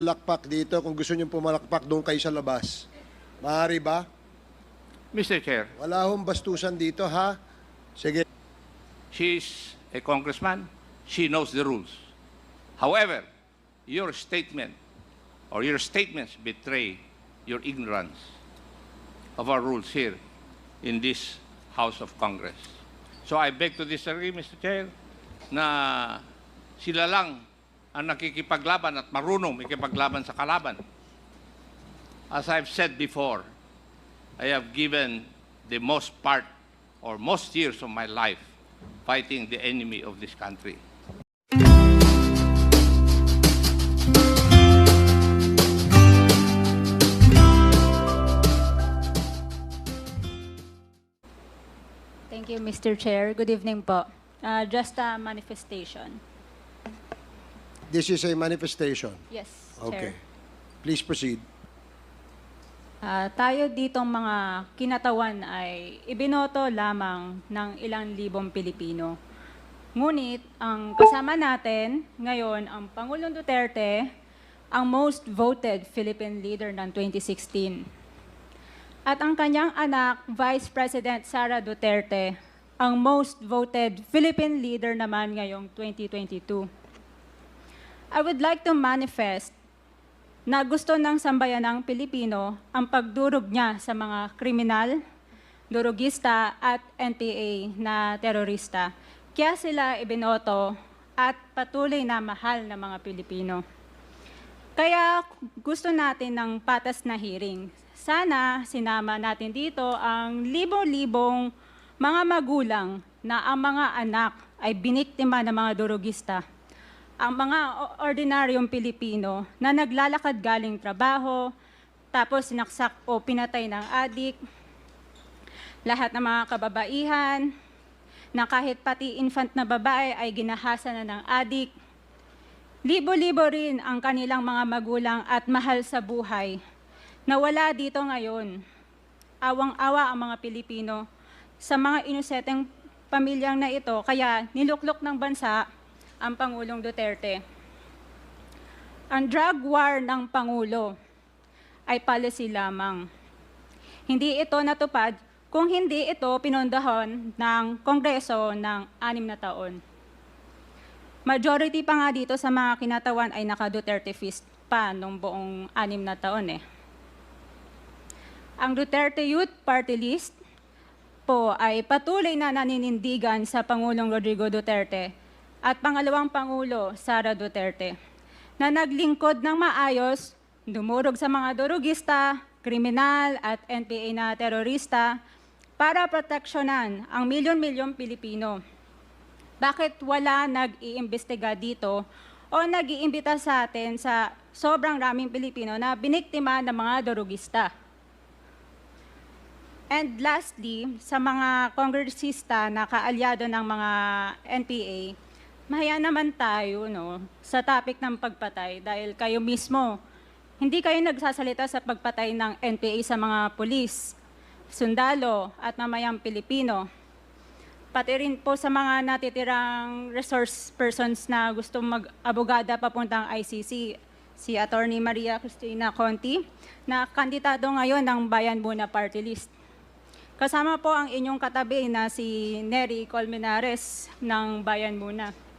lakpak dito. Kung gusto niyo pumalakpak, doon kayo sa labas. Maaari ba? Mr. Chair, Wala hong bastusan dito, ha? Sige. she's a congressman. She knows the rules. However, your statement or your statements betray your ignorance of our rules here in this House of Congress. So I beg to disagree, Mr. Chair, na sila lang ang nakikipaglaban at marunong makipaglaban sa kalaban. As I've said before, I have given the most part or most years of my life fighting the enemy of this country. Thank you, Mr. Chair. Good evening po. Uh, just a manifestation. This is a manifestation. Yes, Okay. Chair. Please proceed. Ah, tayo ditong mga kinatawan ay ibinoto lamang ng ilang libong Pilipino. Ngunit ang kasama natin ngayon ang Pangulong Duterte, ang most voted Philippine leader ng 2016. At ang kanyang anak, Vice President Sara Duterte, ang most voted Philippine leader naman ngayong 2022. I would like to manifest na gusto ng sambayanang Pilipino ang pagdurog niya sa mga kriminal, durugista at NPA na terorista. Kaya sila ibinoto at patuloy na mahal ng mga Pilipino. Kaya gusto natin ng patas na hearing. Sana sinama natin dito ang libo-libong mga magulang na ang mga anak ay biniktima ng mga durugista ang mga ordinaryong Pilipino na naglalakad galing trabaho, tapos sinaksak o pinatay ng adik, lahat ng mga kababaihan, na kahit pati infant na babae ay ginahasa na ng adik. Libo-libo rin ang kanilang mga magulang at mahal sa buhay na wala dito ngayon. Awang-awa ang mga Pilipino sa mga inuseteng pamilyang na ito, kaya niluklok ng bansa ang Pangulong Duterte. Ang drug war ng Pangulo ay policy lamang. Hindi ito natupad kung hindi ito pinondahan ng Kongreso ng anim na taon. Majority pa nga dito sa mga kinatawan ay naka-Duterte fist pa nung buong anim na taon eh. Ang Duterte Youth Party List po ay patuloy na naninindigan sa Pangulong Rodrigo Duterte at pangalawang Pangulo, Sara Duterte, na naglingkod ng maayos, dumurog sa mga durugista, kriminal at NPA na terorista para proteksyonan ang milyon-milyong Pilipino. Bakit wala nag-iimbestiga dito o nag-iimbita sa atin sa sobrang raming Pilipino na biniktima ng mga durugista? And lastly, sa mga kongresista na kaalyado ng mga NPA, mahaya naman tayo no, sa topic ng pagpatay dahil kayo mismo, hindi kayo nagsasalita sa pagpatay ng NPA sa mga pulis, sundalo at mamayang Pilipino. Pati rin po sa mga natitirang resource persons na gusto mag-abogada papuntang ICC, si Attorney Maria Cristina Conti, na kandidato ngayon ng Bayan Muna Party List. Kasama po ang inyong katabi na si Nery Colmenares ng Bayan Muna.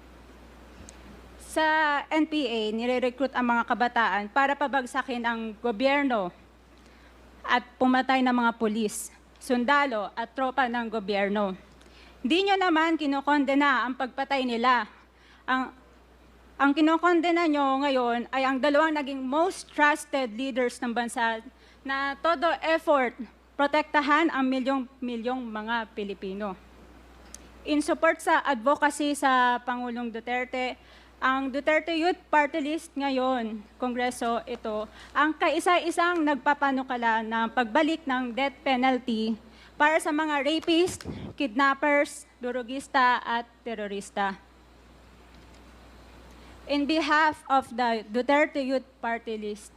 Sa NPA, nire-recruit ang mga kabataan para pabagsakin ang gobyerno at pumatay ng mga pulis, sundalo at tropa ng gobyerno. Di nyo naman kinokondena ang pagpatay nila. Ang, ang kinokondena nyo ngayon ay ang dalawang naging most trusted leaders ng bansa na todo effort protektahan ang milyong-milyong mga Pilipino. In support sa advocacy sa Pangulong Duterte, ang Duterte Youth Party List ngayon, Kongreso ito, ang kaisa-isang nagpapanukala ng pagbalik ng death penalty para sa mga rapist, kidnappers, durugista at terorista. In behalf of the Duterte Youth Party List,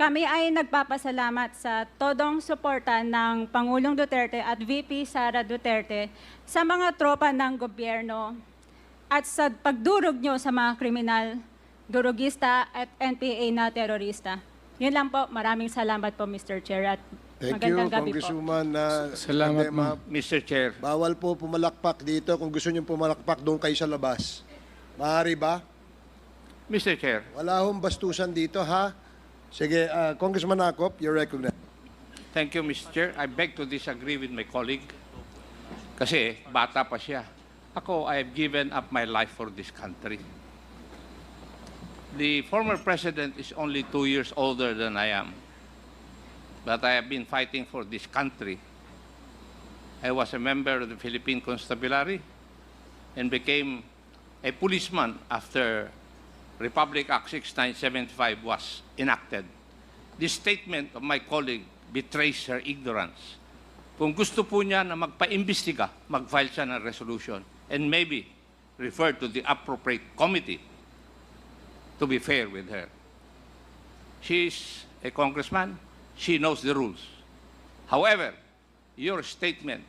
kami ay nagpapasalamat sa todong suporta ng Pangulong Duterte at VP Sara Duterte sa mga tropa ng gobyerno at sa pagdurog nyo sa mga kriminal durugista at NPA na terorista. Yun lang po. Maraming salamat po, Mr. Chair. At Thank you, gabi po. Congresswoman. uh, Salamat, Adema. ma'am. Mr. Chair, Bawal po pumalakpak dito. Kung gusto niyo pumalakpak, doon kayo sa labas. Maaari ba? Mr. Chair, Wala hong bastusan dito, ha? Sige, uh, Congressman Akop, you're recognized. Thank you, Mr. Chair. I beg to disagree with my colleague. Kasi bata pa siya. Ako, I have given up my life for this country. The former president is only two years older than I am. But I have been fighting for this country. I was a member of the Philippine Constabulary and became a policeman after Republic Act 6975 was enacted. This statement of my colleague betrays her ignorance. Kung gusto po niya na magpa-imbestiga, mag-file siya ng resolution and maybe refer to the appropriate committee to be fair with her. She is a congressman. She knows the rules. However, your statement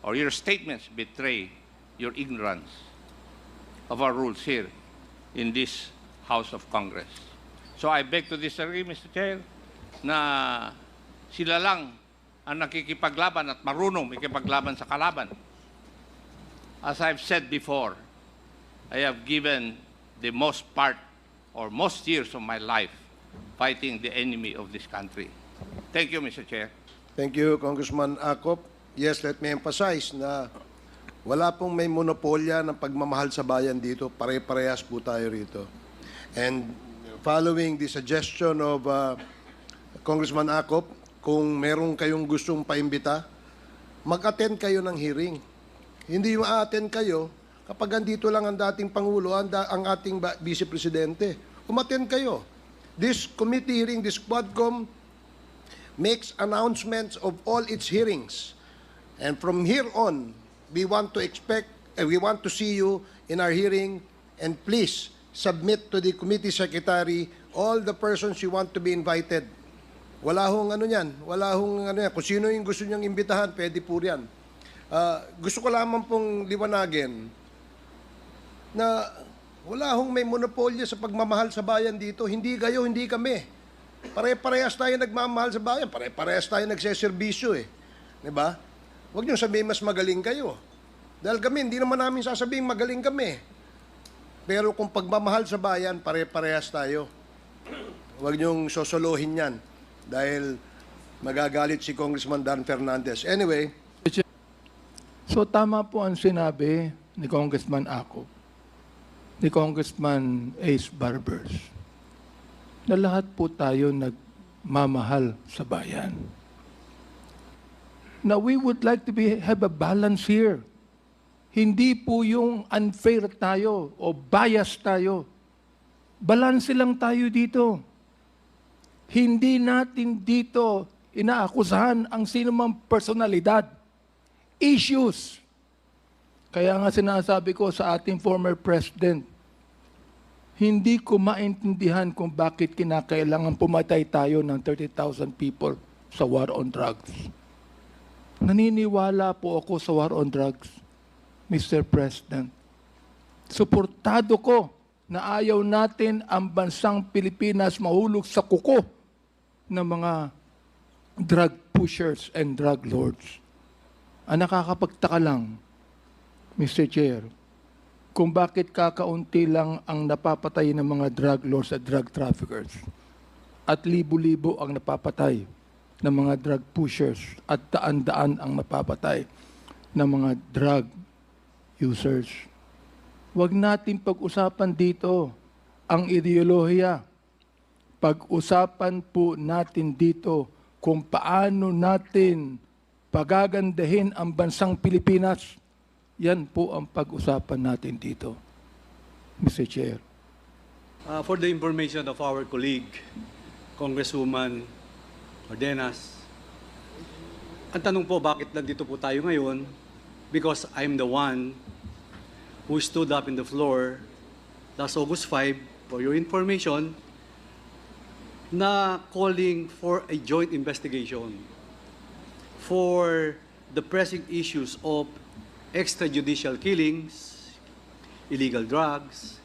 or your statements betray your ignorance of our rules here in this House of Congress. So I beg to disagree, Mr. Chair, na sila lang ang nakikipaglaban at marunong makipaglaban sa kalaban. As I've said before, I have given the most part or most years of my life fighting the enemy of this country. Thank you, Mr. Chair. Thank you, Congressman Akop. Yes, let me emphasize na wala pong may monopolya ng pagmamahal sa bayan dito. Pare-parehas po tayo rito. And following the suggestion of uh, Congressman Akop, kung meron kayong gustong paimbita, mag-attend kayo ng hearing. Hindi yung a-attend kayo kapag andito lang ang dating Pangulo, ang, da- ang ating Vice Presidente. Umattend kayo. This committee hearing, this Quadcom, makes announcements of all its hearings. And from here on, we want to expect, uh, we want to see you in our hearing, and please submit to the committee secretary all the persons you want to be invited. Wala hong ano yan, wala hong ano yan. Kung sino yung gusto niyang imbitahan, pwede po yan. Ah, gusto ko lamang pong liwanagin na wala hong may monopolyo sa pagmamahal sa bayan dito. Hindi kayo, hindi kami. Pare-parehas tayo nagmamahal sa bayan. Pare-parehas tayo nagseserbisyo eh. Ba? Huwag niyo sabihin mas magaling kayo. Dahil kami, hindi naman namin sasabihin magaling kami. Pero kung pagmamahal sa bayan, pare-parehas tayo. Huwag niyong sosolohin yan. Dahil magagalit si Congressman Dan Fernandez. Anyway, So tama po ang sinabi ni Congressman Ako, ni Congressman Ace Barbers, na lahat po tayo nagmamahal sa bayan. Now we would like to be, have a balance here. Hindi po yung unfair tayo o bias tayo. Balance lang tayo dito. Hindi natin dito inaakusahan ang sinumang personalidad issues. Kaya nga sinasabi ko sa ating former president, hindi ko maintindihan kung bakit kinakailangan pumatay tayo ng 30,000 people sa war on drugs. Naniniwala po ako sa war on drugs, Mr. President. Suportado ko na ayaw natin ang bansang Pilipinas mahulog sa kuko ng mga drug pushers and drug lords. Ang nakakapagtaka lang, Mr. Chair, kung bakit kakaunti lang ang napapatay ng mga drug lords at drug traffickers at libo-libo ang napapatay ng mga drug pushers at daan-daan ang napapatay ng mga drug users. Huwag natin pag-usapan dito ang ideolohiya. Pag-usapan po natin dito kung paano natin pagagandahin ang bansang Pilipinas. Yan po ang pag-usapan natin dito. Mr. Chair. Uh, for the information of our colleague, Congresswoman Ordenas, ang tanong po, bakit nandito po tayo ngayon? Because I'm the one who stood up in the floor last August 5, for your information, na calling for a joint investigation for the pressing issues of extrajudicial killings, illegal drugs,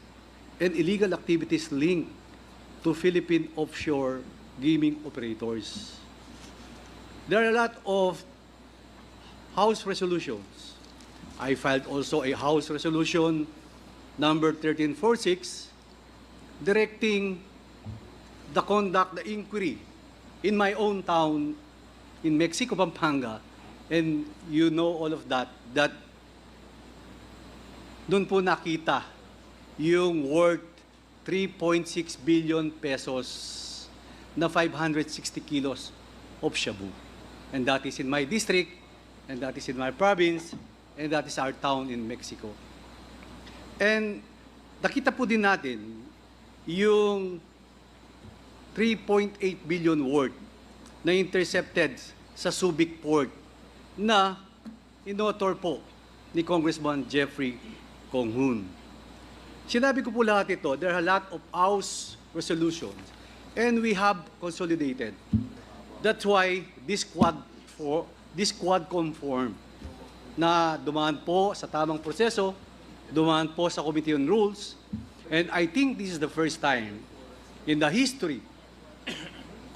and illegal activities linked to Philippine offshore gaming operators. There are a lot of House resolutions. I filed also a House resolution number 1346 directing the conduct, the inquiry in my own town in Mexico, Pampanga. And you know all of that, that doon po nakita yung worth 3.6 billion pesos na 560 kilos of shabu. And that is in my district, and that is in my province, and that is our town in Mexico. And nakita po din natin yung 3.8 billion worth na intercepted sa Subic Port na inotor po ni Congressman Jeffrey Konghun. Sinabi ko po lahat ito, there are a lot of House resolutions and we have consolidated. That's why this quad for this quad conform na dumaan po sa tamang proseso, dumaan po sa Committee on Rules, and I think this is the first time in the history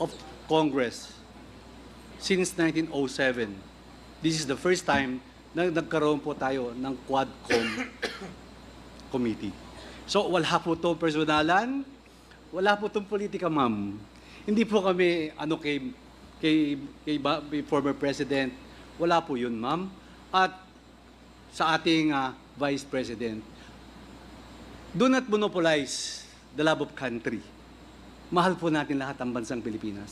of Congress since 1907. This is the first time na nagkaroon po tayo ng Quadcom Committee. So wala po itong personalan, wala po itong politika, ma'am. Hindi po kami ano kay kay, kay, kay former president. Wala po yun, ma'am. At sa ating ah, vice president, do not monopolize the love of country. Mahal po natin lahat ang bansang Pilipinas.